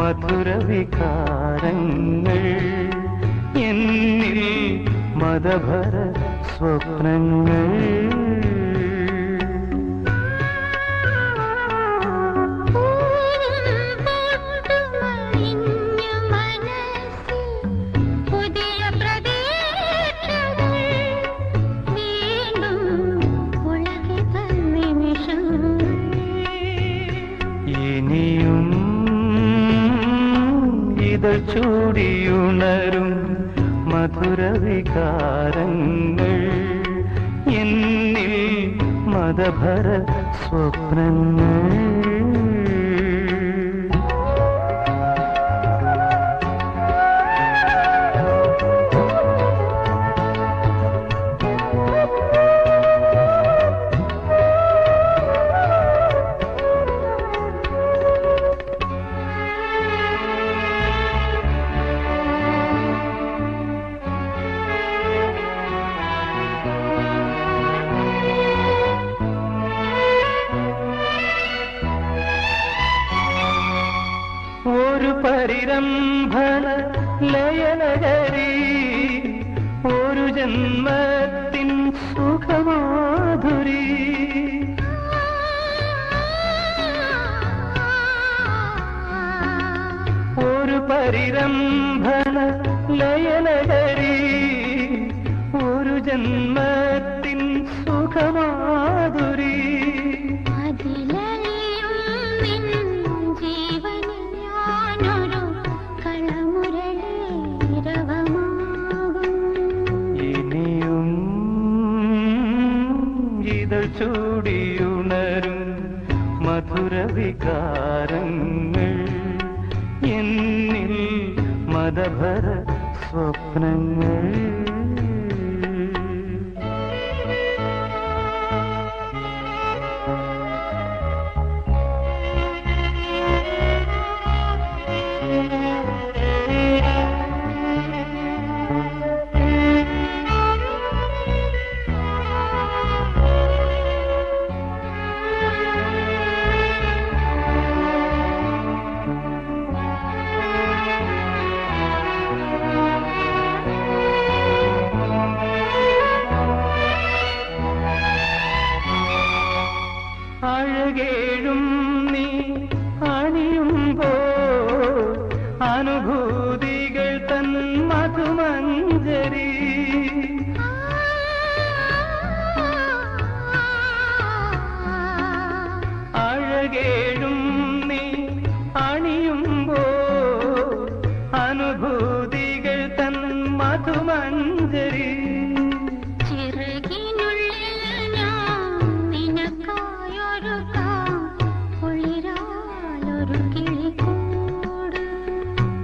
മധുരവികാരങ്ങൾ. എന്നിൽ മതഭര സ്വപ്നങ്ങൾ. ഇനിയും ഇതൾ ചൂടിയുണരും മധുരവികാരങ്ങൾ. എന്നിൽ മതഭര സ്വപ്നങ്ങൾ. ഒരു ലയനഹരി ഒരു ജന്മത്തിൻ സുഖമാധുരി. ഒരു പരിരംഭണ ലയനഹരി ഒരു ജന്മത്തിൻ സുഖമാധുരി ചൂടിയുണരും മധുരവികാരങ്ങൾ എന്നിൽ മതഭര സ്വപ്നങ്ങൾ. அழகேழும்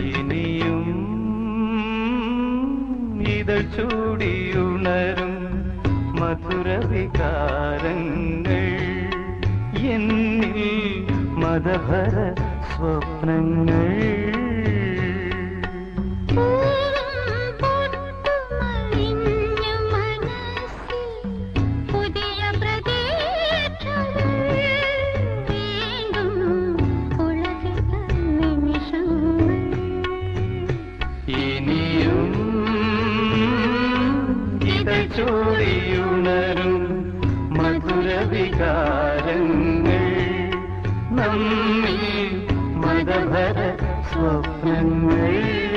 ഇനിയും ഇതൾ ചൂടിയുണരും മധുരവികാരങ്ങൾ. എന്നിൽ മതഭര സ്വപ്നങ്ങൾ. ചൂടിയുണരും മധുരവികാരങ്ങൾ. നമ്മിൽ മതഭര സ്വപ്നങ്ങൾ.